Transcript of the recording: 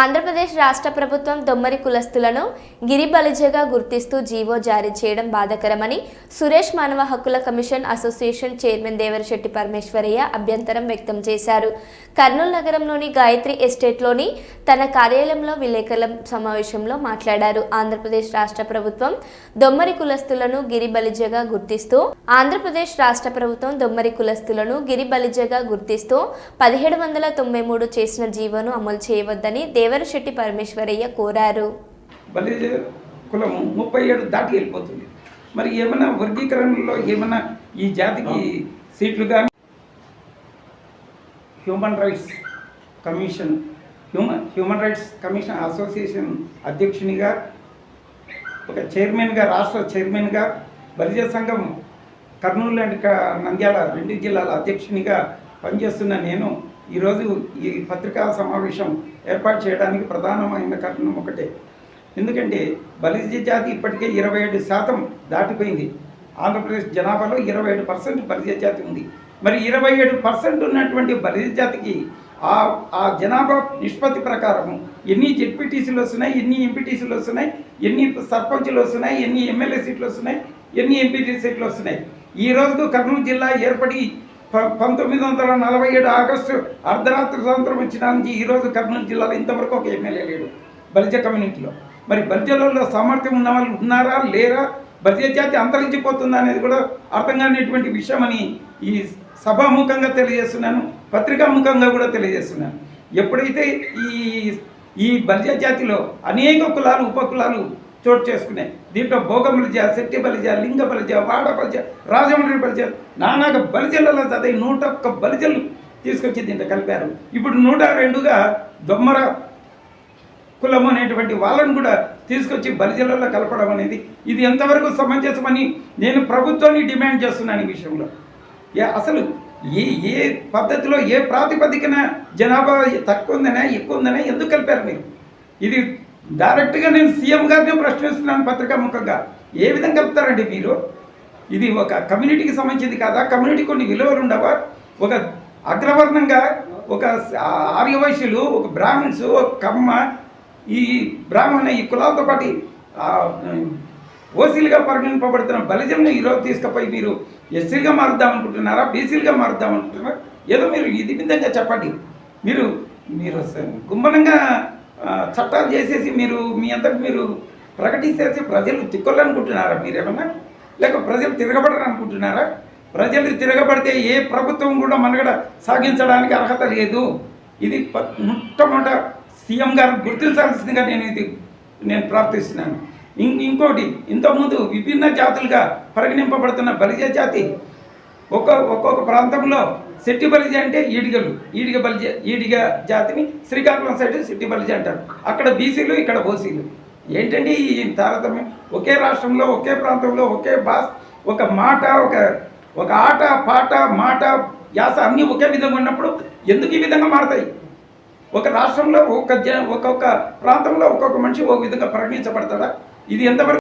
ఆంధ్రప్రదేశ్ రాష్ట్ర ప్రభుత్వం దొమ్మరి కులస్తులను గిరిబలిజగా గుర్తిస్తూ జీవో జారీ చేయడం బాధకరమని సురేష్ మానవ హక్కుల commission association chairman Devarasetti Parameswaraiah అభ్యంతరం వ్యక్తం చేశారు. కర్నూలు నగరంలోని గాయత్రి ఎస్టేట్లోని తన కార్యాలయంలో విలేకరుల సమావేశంలో మాట్లాడారు. ఆంధ్రప్రదేశ్ రాష్ట్ర ప్రభుత్వం దొమ్మరి కులస్తులను గిరిబలిజగా గుర్తిస్తూ ఆంధ్రప్రదేశ్ రాష్ట్ర ప్రభుత్వం దొమ్మరి కులస్తులను గిరిబలిజగా గుర్తిస్తూ పదిహేడు వందల తొంభై మూడు చేసిన జీవోను అమలు చేయవద్దని దేవరశెట్టి పరమేశ్వరయ్య కోరారు. బలిజ కులము ముప్పై ఏడు దాటి వెళ్ళిపోతుంది. మరి ఏమైనా వర్గీకరణలో ఏమైనా ఈ జాతికి సీట్లు కానీ human rights commission human human rights commission association అధ్యక్షునిగా ఒక చైర్మన్గా రాష్ట్ర చైర్మన్గా బలిజ సంఘం కర్నూలు అండ్ నంద్యాల రెండు జిల్లాల అధ్యక్షునిగా పనిచేస్తున్న నేను. ఈరోజు ఈ పత్రికా సమావేశం ఏర్పాటు చేయడానికి ప్రధానమైన కారణం ఒకటే. ఎందుకంటే బలిజ జాతి ఇప్పటికే ఇరవై ఏడు శాతం దాటిపోయింది. ఆంధ్రప్రదేశ్ జనాభాలో ఇరవై ఏడు పర్సెంట్ బలిజ జాతి ఉంది. మరి ఇరవై ఏడు పర్సెంట్ ఉన్నటువంటి బలిజ జాతికి ఆ ఆ జనాభా నిష్పత్తి ప్రకారం ఎన్ని జెడ్పీటీసీలు వస్తున్నాయి ఎన్ని ఎంపీటీసీలు వస్తున్నాయి ఎన్ని సర్పంచులు వస్తున్నాయి ఎన్ని ఎమ్మెల్యే సీట్లు వస్తున్నాయి ఎన్ని ఎంపీటీ సీట్లు వస్తున్నాయి. ఈ రోజుకు కర్నూలు జిల్లా ఏర్పడి పంతొమ్మిది వందల నలభై ఏడు ఆగస్టు అర్ధరాత్రి స్వాతంత్రం వచ్చిన నుంచి ఈ రోజు కర్నూలు జిల్లాలో ఇంతవరకు ఒక ఎమ్మెల్యే లేడు బలిజ కమ్యూనిటీలో. మరి బలిజలలో సామర్థ్యం ఉన్న వాళ్ళు ఉన్నారా లేరా? బలిజ జాతి అంతరించిపోతుందా అనేది కూడా అర్థం కానిటువంటి విషయం అని ఈ సభాముఖంగా తెలియజేస్తున్నాను పత్రికాముఖంగా కూడా తెలియజేస్తున్నాను. ఎప్పుడైతే ఈ ఈ బలిజ జాతిలో అనేక కులాలు ఉపకులాలు చోటు చేసుకున్నాయి దీంట్లో భోగ శక్తి బలిజ లింగ బలిజ వాడ బలిజ రాజమండ్రి బలిజ నానాక బలిజలలో చదివి నూట ఒక్క బలిజలు తీసుకొచ్చి దీంట్లో కలిపారు. ఇప్పుడు నూట రెండుగా దొమ్మర కులం అనేటువంటి వాళ్ళను కూడా తీసుకొచ్చి బలిజలలో కలపడం అనేది ఇది ఎంతవరకు సమంజసమని నేను ప్రభుత్వాన్ని డిమాండ్ చేస్తున్నాను ఈ విషయంలో. ఏ అసలు ఏ ఏ పద్ధతిలో ఏ ప్రాతిపదికన జనాభా తక్కువ ఉందనే ఎక్కువ ఉందనే ఎందుకు కలిపారు మీరు? ఇది డైరెక్ట్గా నేను సీఎం గారిని ప్రశ్నిస్తున్నాను పత్రికాముఖంగా ఏ విధంగా కలుపుతారండి మీరు? ఇది ఒక కమ్యూనిటీకి సంబంధించింది కాదా? కమ్యూనిటీ కొన్ని విలువలు ఉండవా? ఒక అగ్రవర్ణంగా ఒక ఆర్యవైశ్యులు ఒక బ్రాహ్మణ్స్ ఒక కమ్మ ఈ బ్రాహ్మణ ఈ కులాలతో పాటు ఓసీలుగా పరిగణింపబడుతున్న బలిజంను ఈరోజు తీసుకుపోయి మీరు ఎస్సీలుగా మారుద్దాం అనుకుంటున్నారా? బీసీలుగా మారుద్దాం అనుకుంటున్నారా? ఏదో మీరు ఇది విధంగా చెప్పండి. మీరు మీరు గుమ్మనంగా చట్టాలు చేసేసి మీరు మీ అంతకు మీరు ప్రకటించేసి ప్రజలు తిక్కొల్లనుకుంటున్నారా మీరేమన్నా? లేక ప్రజలు తిరగబడరు అనుకుంటున్నారా ప్రజలు తిరగబడితే ఏ ప్రభుత్వం కూడా మనగడ సాగించడానికి అర్హత లేదు. ఇది మొట్టమొదట సీఎం గారు గుర్తించాల్సిందిగా నేను ఇది నేను ప్రార్థిస్తున్నాను. ఇం- ఇంకోటి ఇంతకుముందు విభిన్న జాతులుగా పరిగణింపబడుతున్న బలిజ జాతి ఒక్కొక్క ఒక్కొక్క ప్రాంతంలో సిట్టి బలిజ అంటే ఈడిగలు ఈడిగ బలిజ ఈడిగ జాతిని శ్రీకాకుళం సైడ్ సిట్టి బలిజ అంటారు. అక్కడ బీసీలు ఇక్కడ ఓసీలు. ఏంటండి ఈ తారతమ్యం? ఒకే రాష్ట్రంలో ఒకే ప్రాంతంలో ఒకే భాష ఒక మాట ఒక ఒక ఆట పాట మాట యాస అన్నీ ఒకే విధంగా ఉన్నప్పుడు ఎందుకు ఈ విధంగా మారతాయి? ఒక రాష్ట్రంలో ఒక జ ఒక్కొక్క ప్రాంతంలో ఒక్కొక్క మనిషి ఒక విధంగా పరిగణించబడతాడా? ఇది ఎంతవరకు